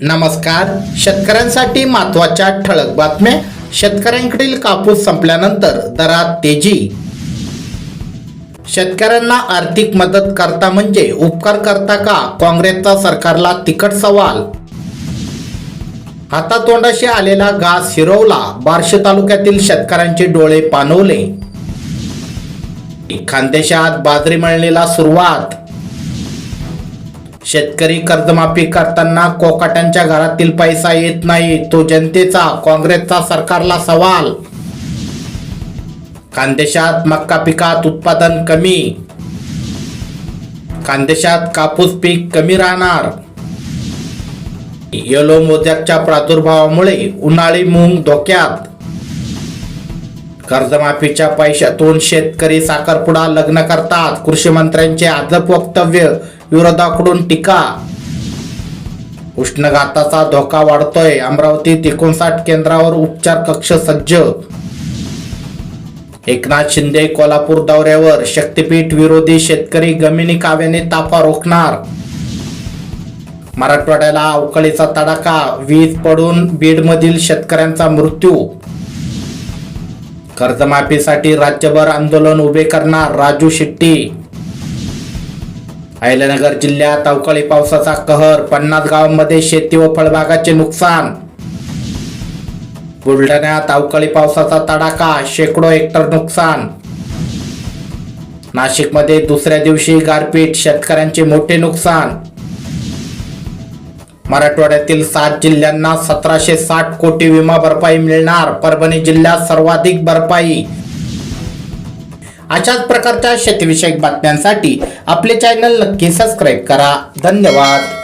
नमस्कार. शेतकऱ्यांसाठी महत्त्वाच्या ठळक बातम्या. शेतकऱ्यांकडील कापूस संपल्यानंतर दरात तेजी. शेतकऱ्यांना आर्थिक मदत करता म्हणजे उपकार करता का? काँग्रेसचा सरकारला तिखट सवाल. हातातोंडाशी आलेला घास हिरवला बार्शी तालुक्यातील शेतकऱ्यांचे डोळे पाणवले. खानदेशात बाजरी मळणीला सुरुवात. शेतकरी कर्जमाफी करताना कोकाट्यांच्या घरातील पैसा येत नाही तो जनतेचा काँग्रेसचा सरकारला सवाल. खानदेशात मक्का पिकात उत्पादन कमी. खानदेशात कापूस पीक कमी राहणार. येलो मोजॅकच्या प्रादुर्भावामुळे उन्हाळी मूग धोक्यात. कर्जमाफीच्या पैशातून शेतकरी साखरपुडा लग्न करतात. कृषी मंत्र्यांचे अजब वक्तव्य. विरोधाकडून टीका. उष्णघाताचा धोका वाढतोय. अमरावतीत एकोणसाठ केंद्रावर उपचार कक्ष सज्ज. एकनाथ शिंदे कोल्हापूर दौऱ्यावर. शक्तीपीठ विरोधी शेतकरी गमिनी काव्याने ताफा रोखणार. मराठवाड्याला अवकाळीचा तडाखा. वीज पडून बीडमधील शेतकऱ्यांचा मृत्यू कर्जमाफीसाठी राज्यभर आंदोलन उभे करणार राजू शेट्टी. अहिल्यानगर जिल्ह्यात अवकाळी पावसाचा कहर पन्नास गावांमध्ये शेती व फळबागाचे नुकसान. बुलढाण्यात अवकाळी पावसाचा तडाखा शेकडो हेक्टर नुकसान. नाशिकमध्ये दुसऱ्या दिवशी गारपीट शेतकऱ्यांचे मोठे नुकसान. मराठवाड्यातील सात जिल्ह्यांना सतराशे साठ कोटी विमा भरपाई मिळणार. परभणी जिल्ह्यात सर्वाधिक भरपाई. अशाच प्रकारच्या शेतीविषयक बातम्यांसाठी आपले चॅनल नक्की सबस्क्राईब करा. धन्यवाद.